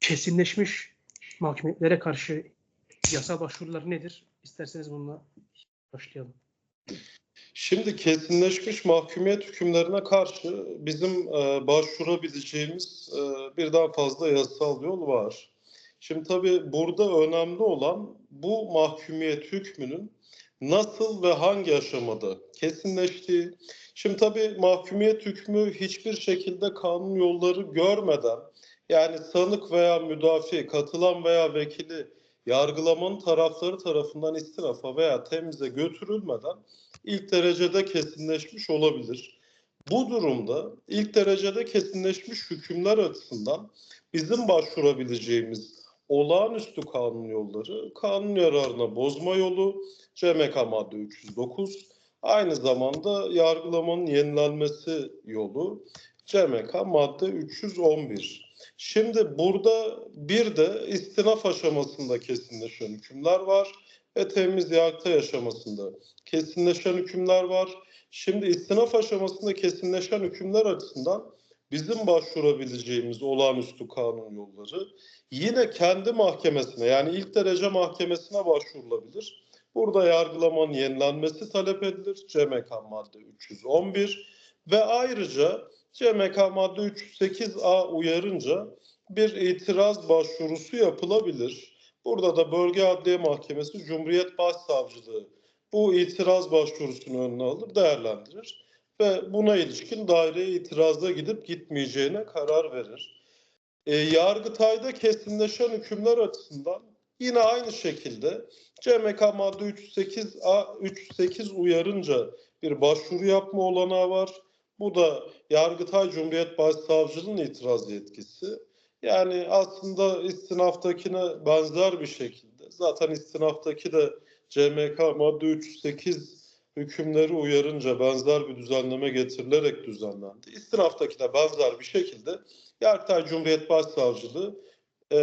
Kesinleşmiş mahkumiyetlere karşı yasa başvuruları nedir? İsterseniz bununla başlayalım. Şimdi kesinleşmiş mahkumiyet hükümlerine karşı bizim e, başvurabileceğimiz e, birden fazla yasal yol var. Şimdi tabii burada önemli olan bu mahkumiyet hükmünün nasıl ve hangi aşamada kesinleştiği. Şimdi tabii mahkumiyet hükmü hiçbir şekilde kanun yolları görmeden yani sanık veya müdafi, katılan veya vekili yargılamanın tarafları tarafından istinafa veya temize götürülmeden ilk derecede kesinleşmiş olabilir. Bu durumda ilk derecede kesinleşmiş hükümler açısından bizim başvurabileceğimiz olağanüstü kanun yolları, kanun yararına bozma yolu, CMK madde 309, aynı zamanda yargılamanın yenilenmesi yolu, CMK madde 311. Şimdi burada bir de istinaf aşamasında kesinleşen hükümler var ve temiz yargıtay aşamasında kesinleşen hükümler var. Şimdi istinaf aşamasında kesinleşen hükümler açısından bizim başvurabileceğimiz olağanüstü kanun yolları yine kendi mahkemesine yani ilk derece mahkemesine başvurulabilir. Burada yargılamanın yenilenmesi talep edilir. CMK madde 311 ve ayrıca CMK madde 308A uyarınca bir itiraz başvurusu yapılabilir. Burada da Bölge Adliye Mahkemesi Cumhuriyet Başsavcılığı bu itiraz başvurusunu önüne alır, değerlendirir ve buna ilişkin daireye itirazda gidip gitmeyeceğine karar verir. E, Yargıtay'da kesinleşen hükümler açısından yine aynı şekilde CMK madde 308 A 38 uyarınca bir başvuru yapma olanağı var. Bu da Yargıtay Cumhuriyet Başsavcılığının itiraz yetkisi. Yani aslında istinaftakine benzer bir şekilde. Zaten istinaftaki de CMK madde 308 hükümleri uyarınca benzer bir düzenleme getirilerek düzenlendi. İstinaftaki de benzer bir şekilde Yargıtay Cumhuriyet Başsavcılığı e,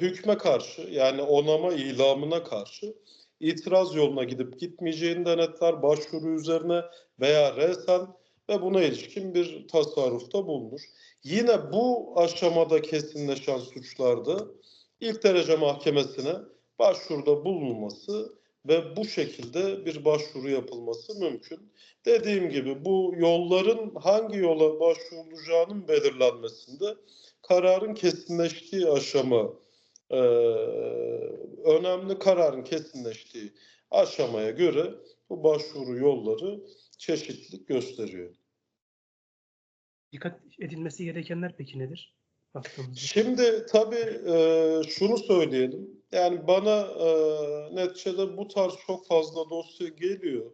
hükme karşı yani onama ilamına karşı itiraz yoluna gidip gitmeyeceğini denetler başvuru üzerine veya resen ve buna ilişkin bir tasarrufta bulunur. Yine bu aşamada kesinleşen suçlarda ilk derece mahkemesine başvuruda bulunması ve bu şekilde bir başvuru yapılması mümkün. Dediğim gibi bu yolların hangi yola başvurulacağının belirlenmesinde kararın kesinleştiği aşama e, önemli kararın kesinleştiği aşamaya göre bu başvuru yolları çeşitlilik gösteriyor. Dikkat edilmesi gerekenler peki nedir? Şimdi tabii e, şunu söyleyelim. Yani bana e, neticede bu tarz çok fazla dosya geliyor.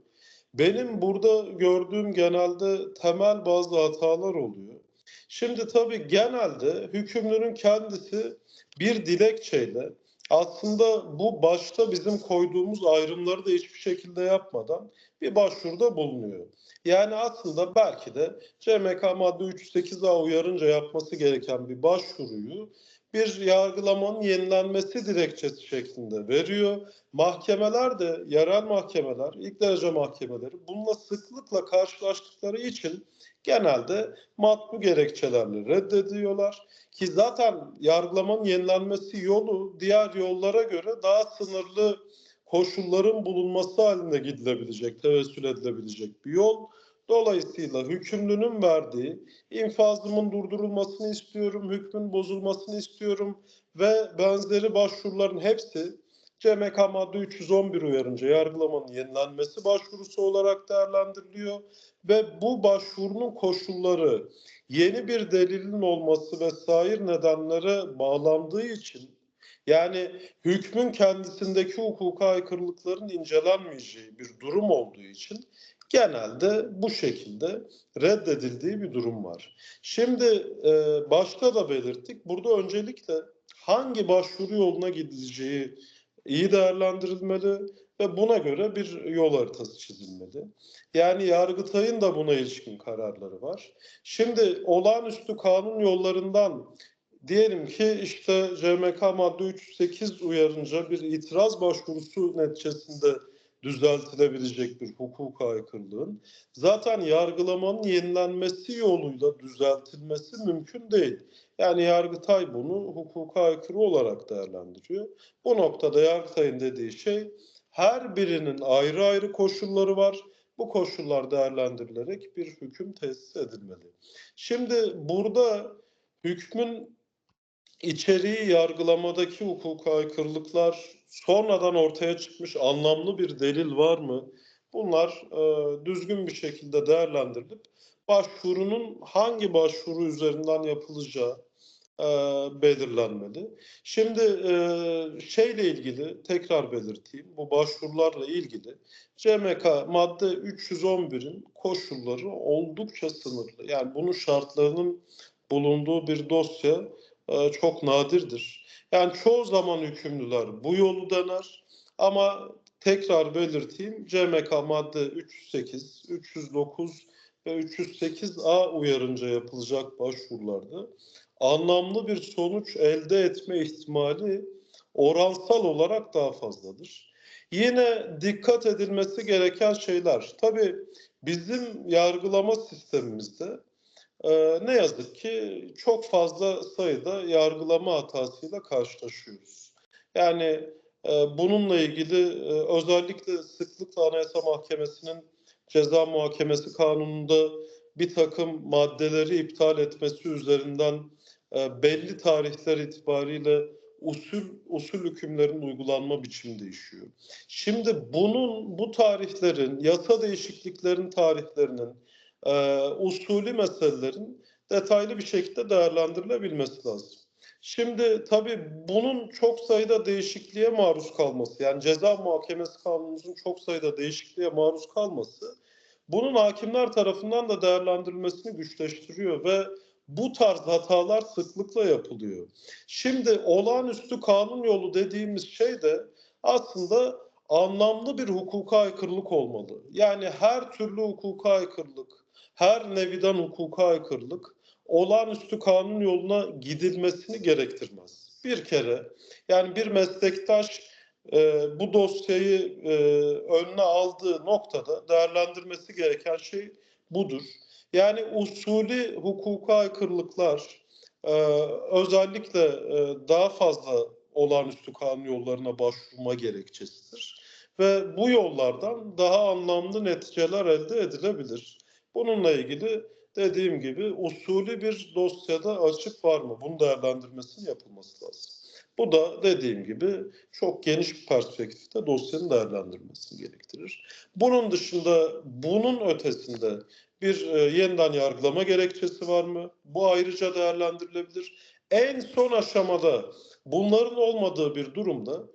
Benim burada gördüğüm genelde temel bazı hatalar oluyor. Şimdi tabii genelde hükümlünün kendisi bir dilekçeyle aslında bu başta bizim koyduğumuz ayrımları da hiçbir şekilde yapmadan bir başvuruda bulunuyor. Yani aslında belki de CMK madde 308A uyarınca yapması gereken bir başvuruyu bir yargılamanın yenilenmesi dilekçesi şeklinde veriyor. Mahkemeler de, yerel mahkemeler, ilk derece mahkemeleri bununla sıklıkla karşılaştıkları için genelde matbu gerekçelerle reddediyorlar. Ki zaten yargılamanın yenilenmesi yolu diğer yollara göre daha sınırlı koşulların bulunması halinde gidilebilecek, tevessül edilebilecek bir yol. Dolayısıyla hükümlünün verdiği infazımın durdurulmasını istiyorum, hükmün bozulmasını istiyorum ve benzeri başvuruların hepsi CMK madde 311 uyarınca yargılamanın yenilenmesi başvurusu olarak değerlendiriliyor ve bu başvurunun koşulları yeni bir delilin olması ve sair nedenlere bağlandığı için yani hükmün kendisindeki hukuka aykırılıkların incelenmeyeceği bir durum olduğu için genelde bu şekilde reddedildiği bir durum var. Şimdi e, başta da belirttik. Burada öncelikle hangi başvuru yoluna gidileceği iyi değerlendirilmeli ve buna göre bir yol haritası çizilmeli. Yani Yargıtay'ın da buna ilişkin kararları var. Şimdi olağanüstü kanun yollarından diyelim ki işte CMK madde 308 uyarınca bir itiraz başvurusu neticesinde düzeltilebilecek bir hukuka aykırılığın zaten yargılamanın yenilenmesi yoluyla düzeltilmesi mümkün değil. Yani Yargıtay bunu hukuka aykırı olarak değerlendiriyor. Bu noktada Yargıtay'ın dediği şey her birinin ayrı ayrı koşulları var. Bu koşullar değerlendirilerek bir hüküm tesis edilmeli. Şimdi burada hükmün içeriği yargılamadaki hukuka aykırılıklar sonradan ortaya çıkmış anlamlı bir delil var mı? Bunlar e, düzgün bir şekilde değerlendirilip başvurunun hangi başvuru üzerinden yapılacağı e, belirlenmeli. Şimdi e, şeyle ilgili tekrar belirteyim. Bu başvurularla ilgili CMK madde 311'in koşulları oldukça sınırlı. Yani bunun şartlarının bulunduğu bir dosya e, çok nadirdir. Yani çoğu zaman hükümlüler bu yolu dener ama tekrar belirteyim CMK madde 308, 309 ve 308A uyarınca yapılacak başvurularda anlamlı bir sonuç elde etme ihtimali oransal olarak daha fazladır. Yine dikkat edilmesi gereken şeyler. Tabii bizim yargılama sistemimizde e, ne yazık ki çok fazla sayıda yargılama hatasıyla karşılaşıyoruz. Yani e, bununla ilgili e, özellikle sıklıkla Anayasa Mahkemesi'nin ceza muhakemesi kanununda bir takım maddeleri iptal etmesi üzerinden e, belli tarihler itibariyle usul usul hükümlerin uygulanma biçimi değişiyor. Şimdi bunun bu tarihlerin yasa değişikliklerin tarihlerinin e, usulü meselelerin detaylı bir şekilde değerlendirilebilmesi lazım. Şimdi tabii bunun çok sayıda değişikliğe maruz kalması yani ceza muhakemesi kanunumuzun çok sayıda değişikliğe maruz kalması bunun hakimler tarafından da değerlendirilmesini güçleştiriyor ve bu tarz hatalar sıklıkla yapılıyor. Şimdi olağanüstü kanun yolu dediğimiz şey de aslında anlamlı bir hukuka aykırılık olmalı. Yani her türlü hukuka aykırılık, her neviden hukuka aykırılık olağanüstü kanun yoluna gidilmesini gerektirmez. Bir kere yani bir meslektaş e, bu dosyayı e, önüne aldığı noktada değerlendirmesi gereken şey budur. Yani usulü hukuka aykırılıklar e, özellikle e, daha fazla olağanüstü kanun yollarına başvurma gerekçesidir. Ve bu yollardan daha anlamlı neticeler elde edilebilir. Bununla ilgili dediğim gibi usulü bir dosyada açık var mı? Bunun değerlendirmesinin yapılması lazım. Bu da dediğim gibi çok geniş bir perspektifte dosyanın değerlendirmesini gerektirir. Bunun dışında bunun ötesinde bir e, yeniden yargılama gerekçesi var mı? Bu ayrıca değerlendirilebilir. En son aşamada bunların olmadığı bir durumda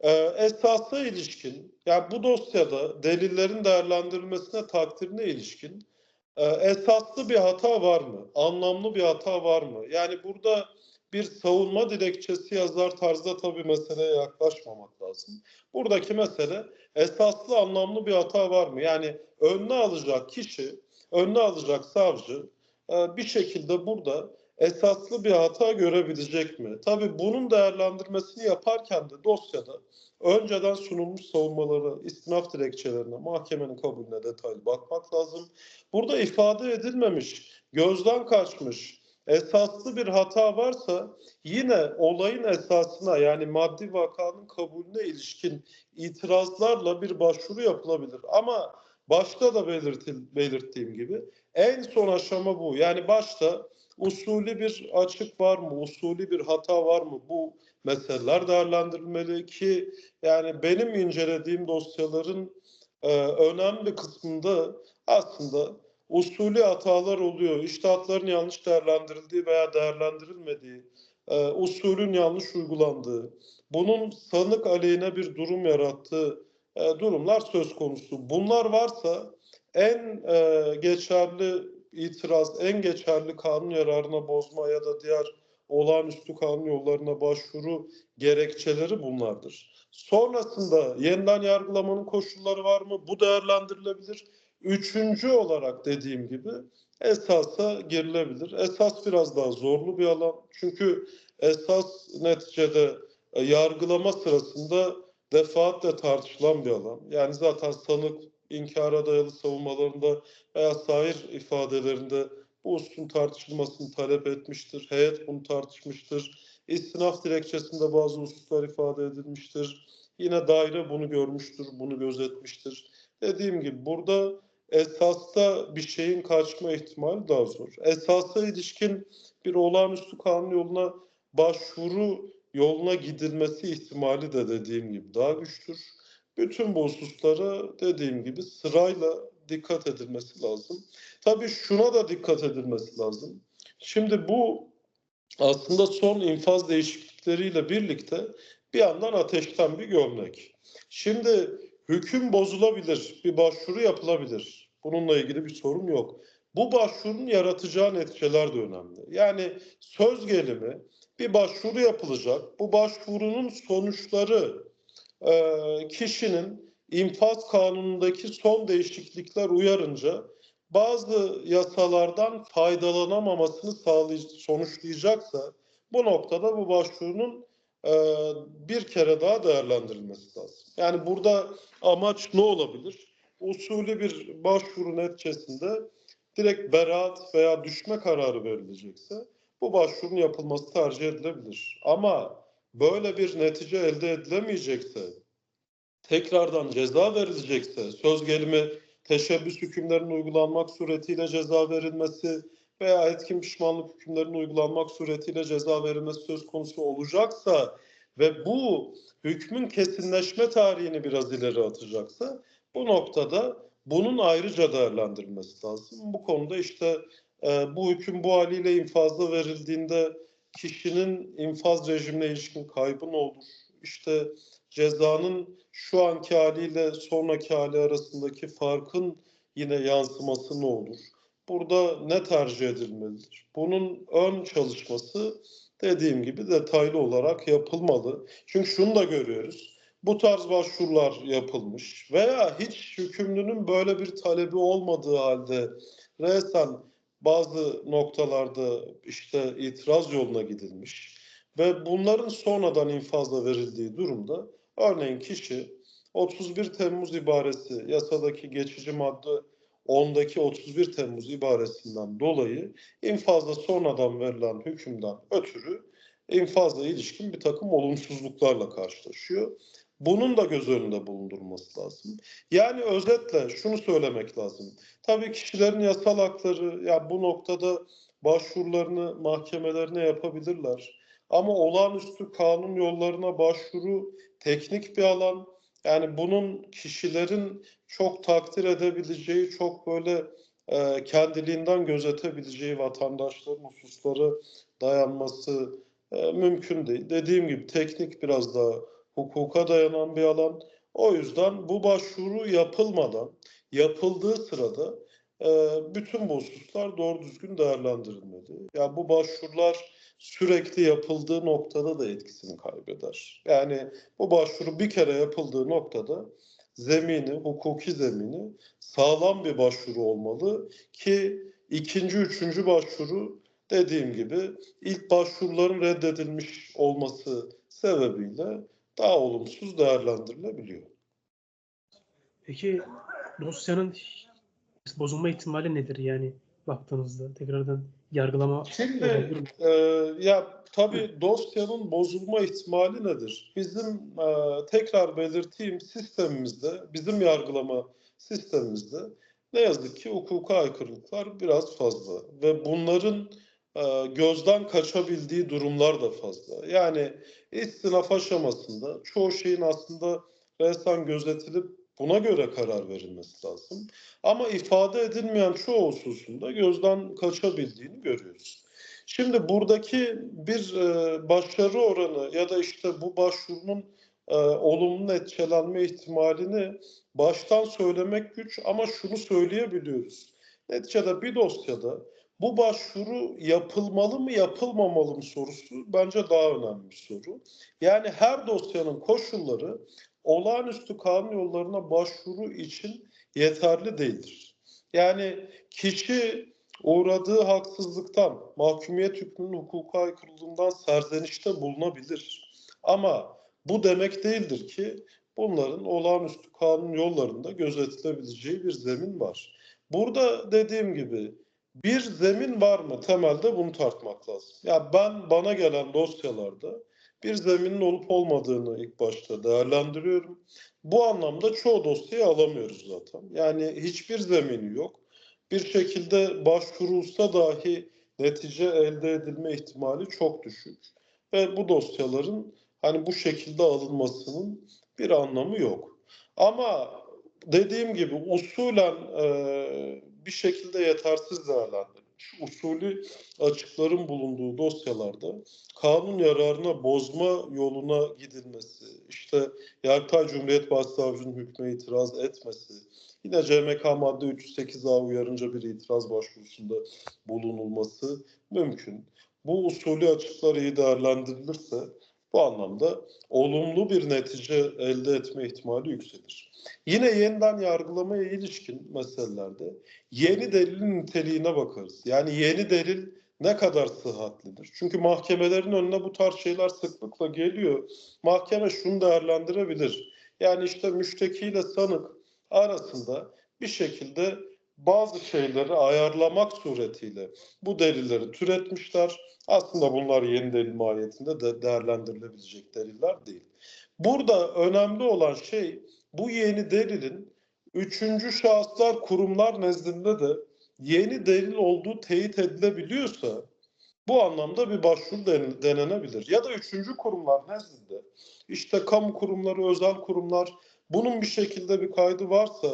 e, esasa ilişkin, yani bu dosyada delillerin değerlendirilmesine takdirine ilişkin e, esaslı bir hata var mı? Anlamlı bir hata var mı? Yani burada bir savunma dilekçesi yazar tarzda tabii meseleye yaklaşmamak lazım. Buradaki mesele esaslı anlamlı bir hata var mı? Yani önüne alacak kişi, önüne alacak savcı e, bir şekilde burada esaslı bir hata görebilecek mi? Tabii bunun değerlendirmesini yaparken de dosyada önceden sunulmuş savunmaları, istinaf dilekçelerine, mahkemenin kabulüne detaylı bakmak lazım. Burada ifade edilmemiş, gözden kaçmış, esaslı bir hata varsa yine olayın esasına yani maddi vakanın kabulüne ilişkin itirazlarla bir başvuru yapılabilir. Ama başta da belirtil, belirttiğim gibi en son aşama bu. Yani başta usulü bir açık var mı, usulü bir hata var mı bu meseleler değerlendirilmeli ki yani benim incelediğim dosyaların e, önemli kısmında aslında usulü hatalar oluyor. İştahatların yanlış değerlendirildiği veya değerlendirilmediği, e, usulün yanlış uygulandığı, bunun sanık aleyhine bir durum yarattığı e, durumlar söz konusu. Bunlar varsa en e, geçerli itiraz, en geçerli kanun yararına bozma ya da diğer olağanüstü kanun yollarına başvuru gerekçeleri bunlardır. Sonrasında yeniden yargılamanın koşulları var mı? Bu değerlendirilebilir. Üçüncü olarak dediğim gibi esasa girilebilir. Esas biraz daha zorlu bir alan. Çünkü esas neticede e, yargılama sırasında defaatle tartışılan bir alan. Yani zaten sanık inkara dayalı savunmalarında veya sair ifadelerinde bu hususun tartışılmasını talep etmiştir. Heyet bunu tartışmıştır. İstinaf dilekçesinde bazı hususlar ifade edilmiştir. Yine daire bunu görmüştür, bunu gözetmiştir. Dediğim gibi burada esasta bir şeyin kaçma ihtimali daha zor. Esasa ilişkin bir olağanüstü kanun yoluna başvuru yoluna gidilmesi ihtimali de dediğim gibi daha güçtür. Bütün bu hususlara dediğim gibi sırayla dikkat edilmesi lazım. Tabii şuna da dikkat edilmesi lazım. Şimdi bu aslında son infaz değişiklikleriyle birlikte bir yandan ateşten bir gömlek. Şimdi hüküm bozulabilir, bir başvuru yapılabilir. Bununla ilgili bir sorun yok. Bu başvurunun yaratacağı neticeler de önemli. Yani söz gelimi bir başvuru yapılacak. Bu başvurunun sonuçları e, kişinin infaz kanunundaki son değişiklikler uyarınca bazı yasalardan faydalanamamasını sonuçlayacaksa bu noktada bu başvurunun e, bir kere daha değerlendirilmesi lazım. Yani burada amaç ne olabilir? Usulü bir başvuru neticesinde direkt beraat veya düşme kararı verilecekse bu başvurunun yapılması tercih edilebilir. Ama böyle bir netice elde edilemeyecekse, tekrardan ceza verilecekse, söz gelimi teşebbüs hükümlerinin uygulanmak suretiyle ceza verilmesi veya etkin pişmanlık hükümlerinin uygulanmak suretiyle ceza verilmesi söz konusu olacaksa ve bu hükmün kesinleşme tarihini biraz ileri atacaksa bu noktada bunun ayrıca değerlendirilmesi lazım. Bu konuda işte e, bu hüküm bu haliyle infazda verildiğinde kişinin infaz rejimine ilişkin kaybı ne olur? İşte cezanın şu anki haliyle sonraki hali arasındaki farkın yine yansıması ne olur? Burada ne tercih edilmelidir? Bunun ön çalışması dediğim gibi detaylı olarak yapılmalı. Çünkü şunu da görüyoruz. Bu tarz başvurular yapılmış veya hiç hükümlünün böyle bir talebi olmadığı halde resen bazı noktalarda işte itiraz yoluna gidilmiş ve bunların sonradan infazla verildiği durumda örneğin kişi 31 Temmuz ibaresi yasadaki geçici madde 10'daki 31 Temmuz ibaresinden dolayı infazla sonradan verilen hükümden ötürü infazla ilişkin bir takım olumsuzluklarla karşılaşıyor. Bunun da göz önünde bulundurması lazım. Yani özetle şunu söylemek lazım. Tabii kişilerin yasal hakları ya bu noktada başvurularını mahkemelerine yapabilirler. Ama olağanüstü kanun yollarına başvuru teknik bir alan. Yani bunun kişilerin çok takdir edebileceği, çok böyle e, kendiliğinden gözetebileceği vatandaşların hususları dayanması e, mümkün değil. Dediğim gibi teknik biraz daha hukuka dayanan bir alan. O yüzden bu başvuru yapılmadan, yapıldığı sırada e, bütün bu hususlar doğru düzgün değerlendirilmeli. Ya yani bu başvurular sürekli yapıldığı noktada da etkisini kaybeder. Yani bu başvuru bir kere yapıldığı noktada zemini, hukuki zemini sağlam bir başvuru olmalı ki ikinci, üçüncü başvuru dediğim gibi ilk başvuruların reddedilmiş olması sebebiyle daha olumsuz değerlendirilebiliyor. Peki dosyanın bozulma ihtimali nedir yani baktığınızda tekrardan yargılama Şimdi e, ya tabii dosyanın bozulma ihtimali nedir? Bizim e, tekrar belirteyim sistemimizde, bizim yargılama sistemimizde ne yazık ki hukuka aykırılıklar biraz fazla ve bunların e, gözden kaçabildiği durumlar da fazla. Yani istinaf aşamasında çoğu şeyin aslında resen gözetilip buna göre karar verilmesi lazım. Ama ifade edilmeyen çoğu hususunda gözden kaçabildiğini görüyoruz. Şimdi buradaki bir e, başarı oranı ya da işte bu başvurunun e, olumlu neticelenme ihtimalini baştan söylemek güç ama şunu söyleyebiliyoruz. Neticede bir dosyada bu başvuru yapılmalı mı yapılmamalı mı sorusu bence daha önemli bir soru. Yani her dosyanın koşulları olağanüstü kanun yollarına başvuru için yeterli değildir. Yani kişi uğradığı haksızlıktan, mahkumiyet hükmünün hukuka aykırılığından serzenişte bulunabilir. Ama bu demek değildir ki bunların olağanüstü kanun yollarında gözetilebileceği bir zemin var. Burada dediğim gibi bir zemin var mı temelde bunu tartmak lazım. Ya ben bana gelen dosyalarda bir zeminin olup olmadığını ilk başta değerlendiriyorum. Bu anlamda çoğu dosyayı alamıyoruz zaten. Yani hiçbir zemini yok. Bir şekilde başvurulsa dahi netice elde edilme ihtimali çok düşük. Ve bu dosyaların hani bu şekilde alınmasının bir anlamı yok. Ama dediğim gibi usulen e, bir şekilde yetersiz değerlendirilmiş. Usulü açıkların bulunduğu dosyalarda kanun yararına bozma yoluna gidilmesi, işte Yargıtay Cumhuriyet Başsavcının hükme itiraz etmesi, yine CMK madde 308A uyarınca bir itiraz başvurusunda bulunulması mümkün. Bu usulü açıklar iyi değerlendirilirse bu anlamda olumlu bir netice elde etme ihtimali yükselir. Yine yeniden yargılamaya ilişkin meselelerde yeni delilin niteliğine bakarız. Yani yeni delil ne kadar sıhhatlidir? Çünkü mahkemelerin önüne bu tarz şeyler sıklıkla geliyor. Mahkeme şunu değerlendirebilir. Yani işte müşteki ile sanık arasında bir şekilde bazı şeyleri ayarlamak suretiyle bu delilleri türetmişler. Aslında bunlar yeni delil mahiyetinde de değerlendirilebilecek deliller değil. Burada önemli olan şey bu yeni delilin üçüncü şahıslar kurumlar nezdinde de yeni delil olduğu teyit edilebiliyorsa bu anlamda bir başvuru den- denenebilir. Ya da üçüncü kurumlar nezdinde işte kamu kurumları, özel kurumlar bunun bir şekilde bir kaydı varsa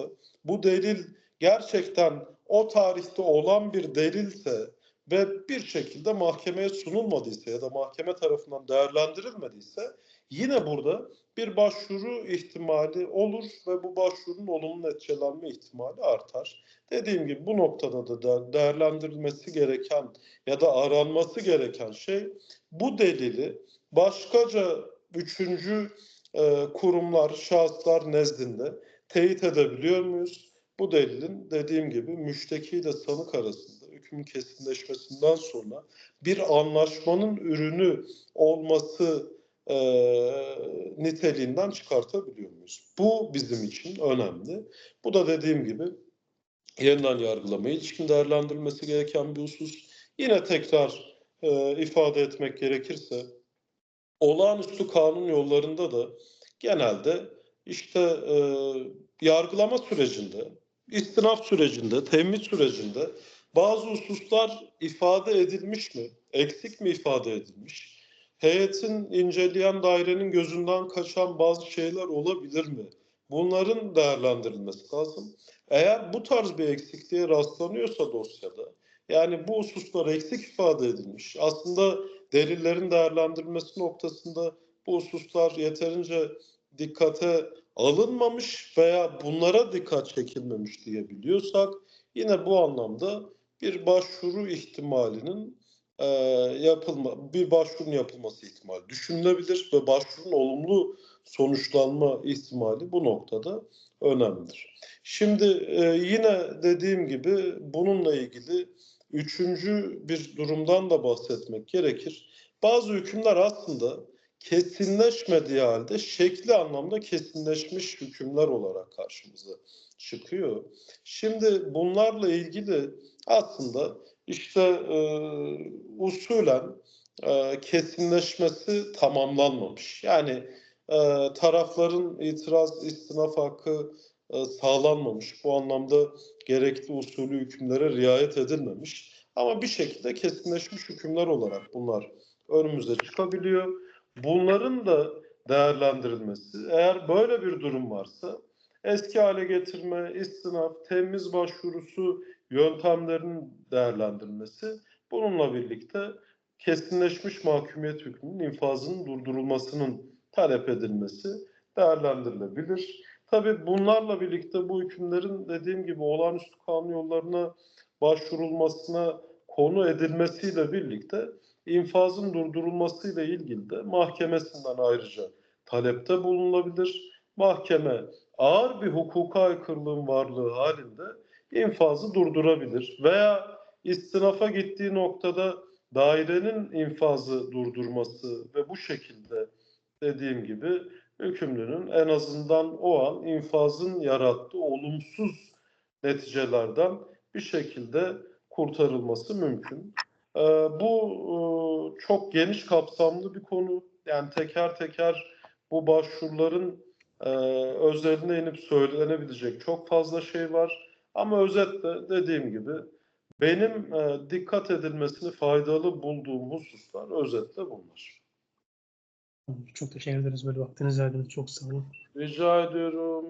bu delil gerçekten o tarihte olan bir delilse ve bir şekilde mahkemeye sunulmadıysa ya da mahkeme tarafından değerlendirilmediyse yine burada bir başvuru ihtimali olur ve bu başvurunun olumlu neticelenme ihtimali artar. Dediğim gibi bu noktada da de- değerlendirilmesi gereken ya da aranması gereken şey bu delili başkaca üçüncü e, kurumlar, şahıslar nezdinde teyit edebiliyor muyuz? Bu delilin dediğim gibi müşteki ile sanık arasında hükmün kesinleşmesinden sonra bir anlaşmanın ürünü olması e, niteliğinden çıkartabiliyor muyuz? Bu bizim için önemli. Bu da dediğim gibi yeniden yargılamaya ilişkin değerlendirilmesi gereken bir husus. Yine tekrar e, ifade etmek gerekirse olağanüstü kanun yollarında da genelde işte e, yargılama sürecinde, istinaf sürecinde, temmit sürecinde bazı hususlar ifade edilmiş mi, eksik mi ifade edilmiş? Heyetin inceleyen dairenin gözünden kaçan bazı şeyler olabilir mi? Bunların değerlendirilmesi lazım. Eğer bu tarz bir eksikliğe rastlanıyorsa dosyada, yani bu hususlar eksik ifade edilmiş, aslında delillerin değerlendirilmesi noktasında bu hususlar yeterince dikkate alınmamış veya bunlara dikkat çekilmemiş diyebiliyorsak yine bu anlamda bir başvuru ihtimalinin e, yapılma bir başvurun yapılması ihtimali düşünülebilir ve başvurun olumlu sonuçlanma ihtimali bu noktada önemlidir. Şimdi e, yine dediğim gibi bununla ilgili üçüncü bir durumdan da bahsetmek gerekir. Bazı hükümler aslında kesinleşmediği halde şekli anlamda kesinleşmiş hükümler olarak karşımıza çıkıyor. Şimdi bunlarla ilgili aslında işte e, usulen e, kesinleşmesi tamamlanmamış. Yani e, tarafların itiraz istinaf hakkı e, sağlanmamış. Bu anlamda gerekli usulü hükümlere riayet edilmemiş. Ama bir şekilde kesinleşmiş hükümler olarak bunlar önümüze çıkabiliyor. Bunların da değerlendirilmesi, eğer böyle bir durum varsa eski hale getirme, istinaf, temiz başvurusu yöntemlerinin değerlendirilmesi, bununla birlikte kesinleşmiş mahkumiyet hükmünün infazının durdurulmasının talep edilmesi değerlendirilebilir. Tabii bunlarla birlikte bu hükümlerin dediğim gibi olağanüstü kanun yollarına başvurulmasına konu edilmesiyle birlikte infazın durdurulmasıyla ilgili de mahkemesinden ayrıca talepte bulunulabilir. Mahkeme ağır bir hukuka aykırılığın varlığı halinde infazı durdurabilir veya istinafa gittiği noktada dairenin infazı durdurması ve bu şekilde dediğim gibi hükümlünün en azından o an infazın yarattığı olumsuz neticelerden bir şekilde kurtarılması mümkün. Ee, bu e, çok geniş kapsamlı bir konu. Yani teker teker bu başvuruların e, özeline inip söylenebilecek çok fazla şey var. Ama özetle dediğim gibi benim e, dikkat edilmesini faydalı bulduğum hususlar özetle bunlar. Çok teşekkür ederiz böyle vaktinizi verdiniz. Çok sağ olun. Rica ediyorum.